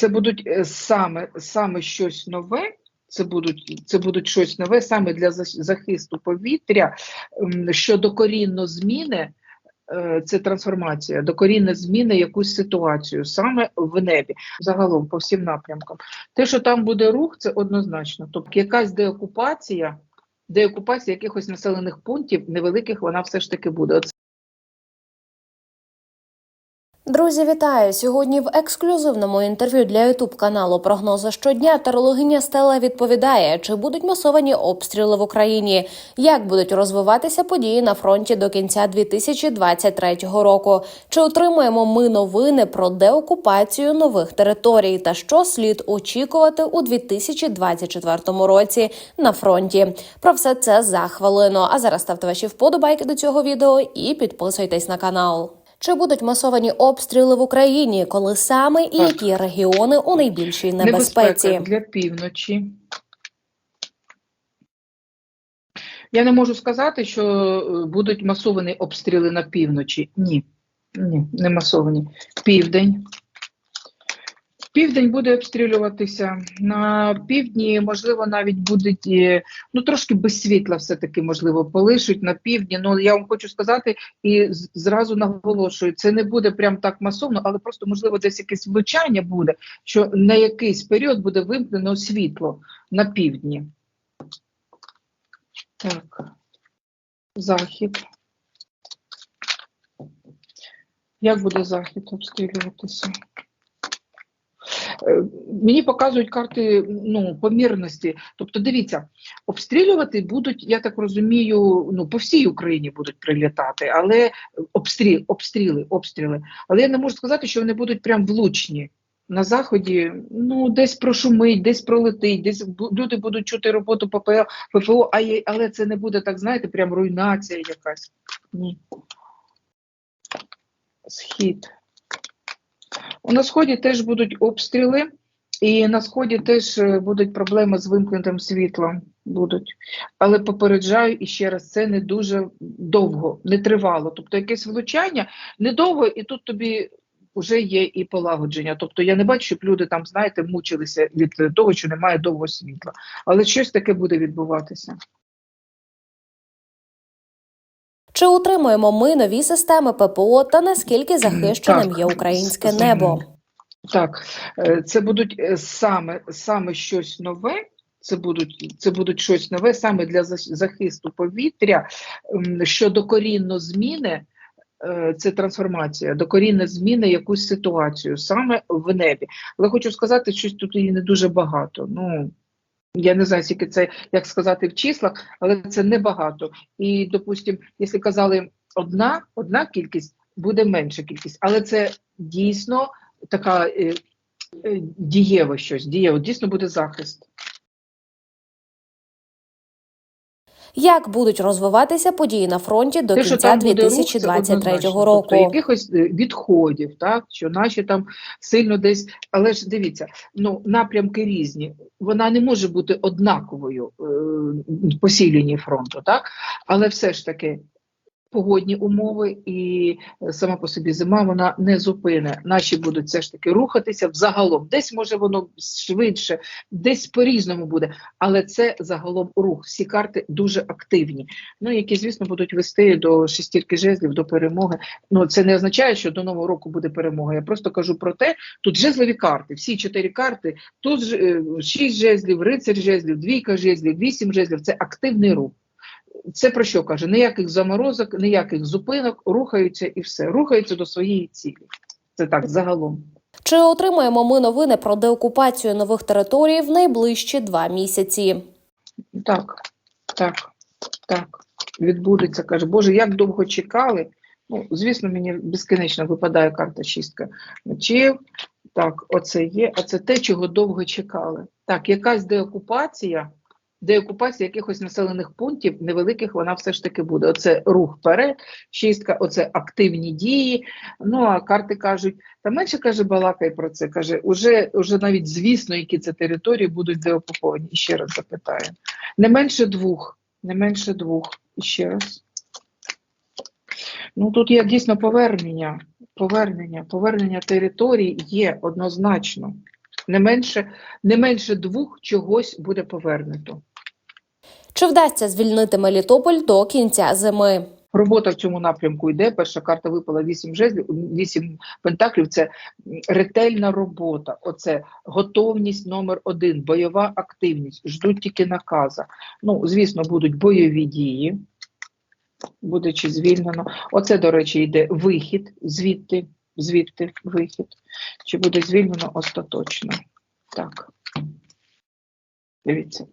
Це будуть е, саме, саме щось нове. Це будуть, це будуть щось нове саме для зах- захисту повітря, що докорінно зміни. е, Це трансформація, докорінно зміни якусь ситуацію саме в небі, загалом по всім напрямкам. Те, що там буде рух, це однозначно. Тобто якась деокупація, деокупація якихось населених пунктів невеликих, вона все ж таки буде. Друзі, вітаю! Сьогодні в ексклюзивному інтерв'ю для ютуб каналу Прогнози щодня тарологиня Стела відповідає, чи будуть масовані обстріли в Україні, як будуть розвиватися події на фронті до кінця 2023 року. Чи отримаємо ми новини про деокупацію нових територій та що слід очікувати у 2024 році на фронті? Про все це за хвилину. А зараз ставте ваші вподобайки до цього відео і підписуйтесь на канал. Чи будуть масовані обстріли в Україні, коли саме і які регіони у найбільшій небезпеці? небезпека для півночі. Я не можу сказати, що е, будуть масовані обстріли на півночі. Ні, ні, не масовані. Південь. Південь буде обстрілюватися. На півдні, можливо, навіть будуть е, ну трошки без світла, все-таки можливо, полишуть на півдні. Ну я вам хочу сказати і зразу наголошую, це не буде прям так масовно, але просто можливо десь якесь влучання буде, що на якийсь період буде вимкнено світло на півдні. Так, захід. Як буде захід обстрілюватися? Е, Мені показують карти ну, помірності. Тобто, дивіться, обстрілювати будуть, я так розумію, ну, по всій Україні будуть прилітати, але обстріл, обстріли, обстріли. Але я не можу сказати, що вони будуть прям влучні. На заході ну десь прошумить, десь пролетить, десь люди будуть чути роботу ППО, ППО, але це не буде так, знаєте, прям руйнація якась. Ні. Схід. На сході теж будуть обстріли, і на сході теж е, будуть проблеми з вимкнутим світлом. Будуть. Але попереджаю і ще раз, це не дуже довго, не тривало. Тобто якесь влучання недовго, і тут тобі вже є і полагодження. Тобто я не бачу, щоб люди там, знаєте, мучилися від е, того, що немає довго світла. Але щось таке буде відбуватися. Чи отримуємо ми нові системи ППО та наскільки захищеним є українське небо? Так, е, це будуть е, саме, саме щось нове. Це будуть, це будуть щось нове саме для зах- захисту повітря, що докорінно зміни. е, Це трансформація, докорінно зміни якусь ситуацію саме в небі. Але хочу сказати, що тут її не дуже багато. Ну я не знаю, скільки це як сказати в числах, але це небагато. І, допустимо, якщо казали одна, одна кількість, буде менша кількість, але це дійсно така е, е, дієво щось, дієво, дійсно буде захист. Як будуть розвиватися події на фронті до Те, що кінця там буде рух, це 2023 однозначно. року? Тобто якихось е, відходів, так що наші там сильно десь, але ж дивіться, ну напрямки різні. Вона не може бути однаковою е, по сій лінії фронту, так але все ж таки. Погодні умови і е, сама по собі зима вона не зупине. Наші будуть все ж таки рухатися взагалом. Десь може воно швидше, десь по-різному буде, але це загалом рух. Всі карти дуже активні. Ну які, звісно, будуть вести до шестірки жезлів, до перемоги. Ну це не означає, що до нового року буде перемога. Я просто кажу про те, тут жезлові карти, всі чотири карти. Тут ж, е, шість жезлів, рицар жезлів, двійка жезлів, вісім жезлів. Це активний рух. Це про що каже? Ніяких заморозок, ніяких зупинок, рухаються і все. Рухаються до своєї цілі. Це так загалом. Чи отримаємо ми новини про деокупацію нових територій в найближчі два місяці? Так, так, так. Відбудеться. Каже, Боже, як довго чекали. Ну, звісно, мені безкінечно випадає карта шістка мечів. Так, оце є, а це те, чого довго чекали. Так, якась деокупація, деокупація якихось населених пунктів невеликих, вона все ж таки буде. Оце рух вперед, шістка, оце активні дії. Ну а карти кажуть, та менше каже, балакай про це. Каже, уже, уже навіть звісно, які це території будуть деокуповані. І ще раз запитаю. Не менше двох, не менше двох. І ще раз. Ну тут є дійсно повернення. Повернення, повернення територій є однозначно. Не менше, не менше двох чогось буде повернуто. Чи вдасться звільнити Мелітополь до кінця зими? Робота в цьому напрямку йде. Перша карта випала 8 жезлів, 8 пентаклів. Це ретельна робота. Оце готовність номер один, бойова активність. Ждуть тільки наказа. Ну, звісно, будуть бойові дії. Буде чи звільнено. Оце, до речі, йде вихід звідти, звідти вихід. Чи буде звільнено остаточно? Так. Дивіться.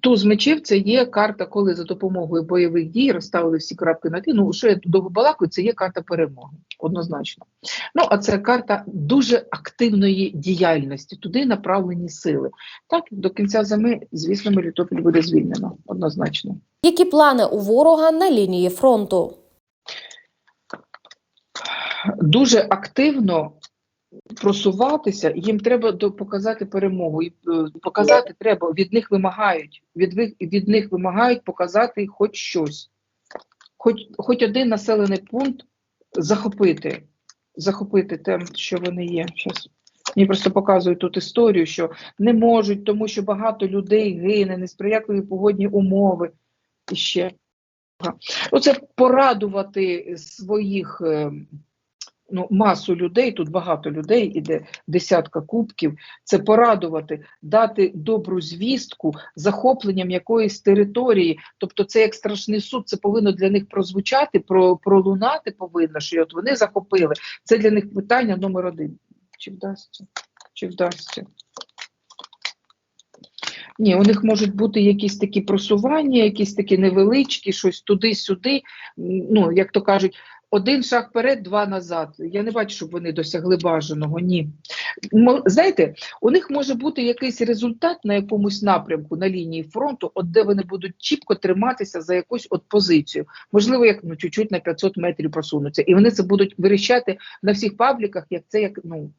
Туз мечів це є карта, коли за допомогою бойових дій розставили всі крапки на ті. Ну, що я довго балакаю, це є карта перемоги, однозначно. Ну, а це карта дуже активної діяльності, туди направлені сили. Так, до кінця зими, звісно, Мелітополь буде звільнено, однозначно. Які плани у ворога на лінії фронту? Дуже активно просуватися, їм треба показати перемогу. І е, показати треба, від них вимагають. Від, від них вимагають показати хоч щось. Хоч, хоч один населений пункт захопити. Захопити те, що вони є. Щас. Мені просто показують тут історію, що не можуть, тому що багато людей гине, несприятливі погодні умови. І ще. Оце порадувати своїх е, ну, масу людей, тут багато людей, іде десятка кубків, це порадувати, дати добру звістку захопленням якоїсь території. Тобто це як страшний суд, це повинно для них прозвучати, про, пролунати повинно, що от вони захопили. Це для них питання номер один. Чи вдасться? Чи вдасться? Ні, у них можуть бути якісь такі просування, якісь такі невеличкі, щось туди-сюди. Ну, як то кажуть, один шаг вперед, два назад. Я не бачу, щоб вони досягли бажаного. Ні. Знаєте, у них може бути якийсь результат на якомусь напрямку на лінії фронту, от де вони будуть чітко триматися за якусь от позицію. Можливо, як ну чуть-чуть на 500 метрів просунуться, і вони це будуть вирішати на всіх пабліках, як це як ну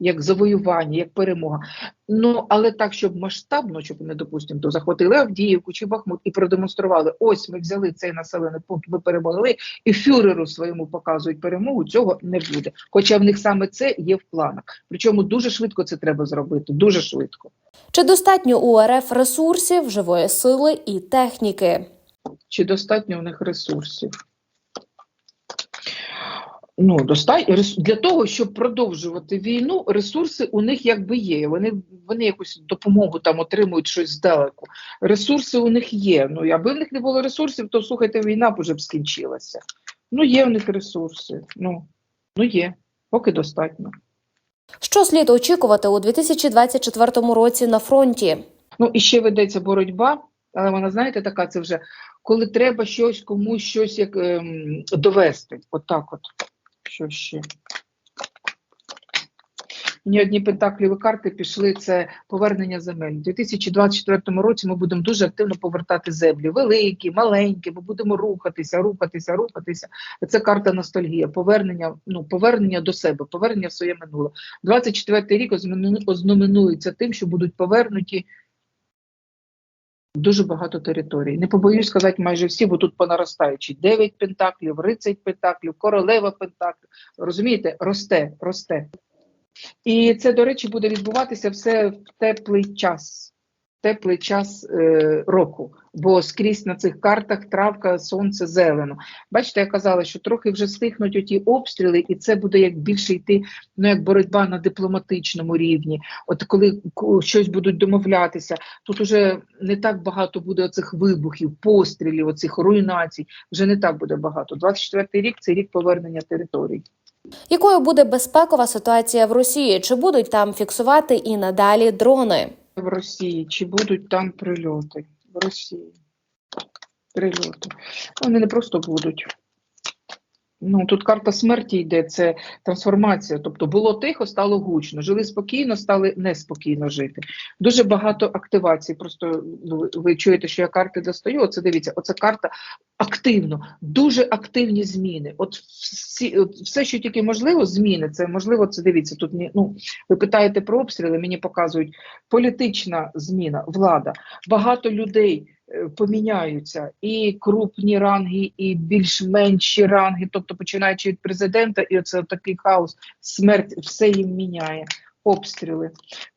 як завоювання, як перемога. Ну але так, щоб масштабно, щоб вони, допустимо, то захватили Авдіївку чи Бахмут і продемонстрували: ось ми взяли цей населений пункт, ми перемогли, і фюреру своєму показують перемогу. Цього не буде. Хоча в них саме це є в планах. Причому дуже швидко це треба зробити. Дуже швидко. Чи достатньо у РФ ресурсів, живої сили і техніки? Чи достатньо у них ресурсів? Ну, достатньо для того, щоб продовжувати війну, ресурси у них якби є. Вони вони якусь допомогу там отримують щось здалеку. Ресурси у них є. Ну, аби в них не було ресурсів, то слухайте, війна б уже б скінчилася. Ну, є в них ресурси. Ну, ну є, поки достатньо. Що слід очікувати у 2024 році на фронті? Ну і ще ведеться боротьба, але вона, знаєте, така це вже коли треба щось комусь щось як ем, довести. Отак от. Що ще? Мені одні пентакліві карти пішли це повернення земель. У 2024 році ми будемо дуже активно повертати землі. Великі, маленькі, ми будемо рухатися, рухатися, рухатися. Це карта ностальгія, повернення, ну, повернення до себе, повернення в своє минуле. 24 рік ознамену- ознаменується тим, що будуть повернуті дуже багато територій. Не побоюсь сказати майже всі, бо тут понаростаючі. 9 пентаклів, рицарь пентаклів, королева пентаклів. Розумієте, росте, росте. І це, до речі, буде відбуватися все в теплий час, теплий час е, року, бо скрізь на цих картах травка, сонце, зелено. Bачите, я казала, що трохи вже стихнуть оті обстріли, і це буде як більше йти, ну як боротьба на дипломатичному рівні. От коли щось будуть домовлятися, тут уже не так багато буде оцих вибухів, пострілів, оцих руйнацій. Вже не так буде багато. 24-й рік це рік повернення територій. Якою буде безпекова ситуація в Росії? Чи будуть там фіксувати і надалі дрони? В Росії, чи будуть там прильоти в Росії? Прильоти. Вони не просто будуть. Ну, тут карта смерті йде, це трансформація. Тобто було тихо, стало гучно. Жили спокійно, стали неспокійно жити. Дуже багато активацій. Просто ну, ви- чуєте, що я карти достаю. Оце дивіться, оце карта активно, дуже активні зміни. От всі, от все, що тільки можливо, зміни. Це можливо, це дивіться. Тут ну, ви питаєте про обстріли, мені показують політична зміна, влада. Багато людей е, поміняються і крупні ранги, і більш-менші ранги, тобто починаючи від президента, і оце такий хаос, смерть, все їм міняє. обстріли.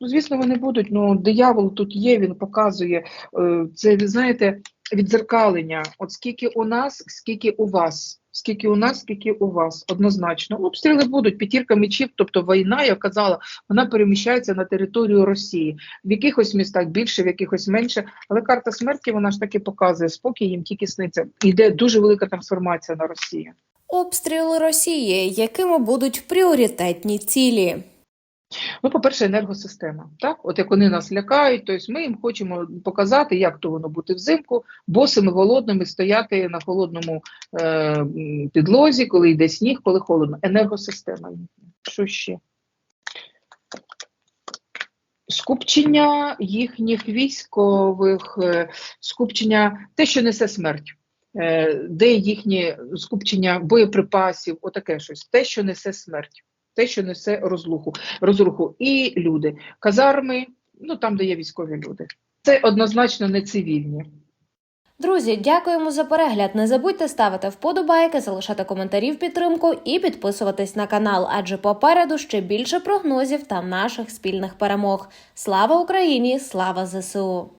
Ну, звісно, вони будуть. Ну, диявол тут є, він показує е, це, ви знаєте, відзеркалення. От скільки у нас, скільки у вас. Скільки у нас, скільки у вас, однозначно. Обстріли будуть, п'ятірка мечів, тобто війна, я казала, вона переміщається на територію Росії. В якихось містах більше, в якихось менше. Але карта смерті вона ж таки показує, спокій їм тільки сниться. Йде дуже велика трансформація на Росії. Обстріли Росії, якими будуть пріоритетні цілі. Ну, по-перше, енергосистема. Так, от як вони нас лякають, тобто ми їм хочемо показати, як то воно бути взимку, босими голодними стояти на холодному е, підлозі, коли йде сніг, коли холодно. Енергосистема. Що ще? Скупчення їхніх військових, е, скупчення, те, що несе смерть. Е, Де їхнє скупчення боєприпасів, отаке щось, те, що несе смерть, те, що несе розлуху, розруху. І люди, казарми, ну там, де є військові люди. Це однозначно не цивільні. Друзі, дякуємо за перегляд. Не забудьте ставити вподобайки, залишати коментарі в підтримку і підписуватись на канал, адже попереду ще більше прогнозів та наших спільних перемог. Слава Україні! Слава ЗСУ!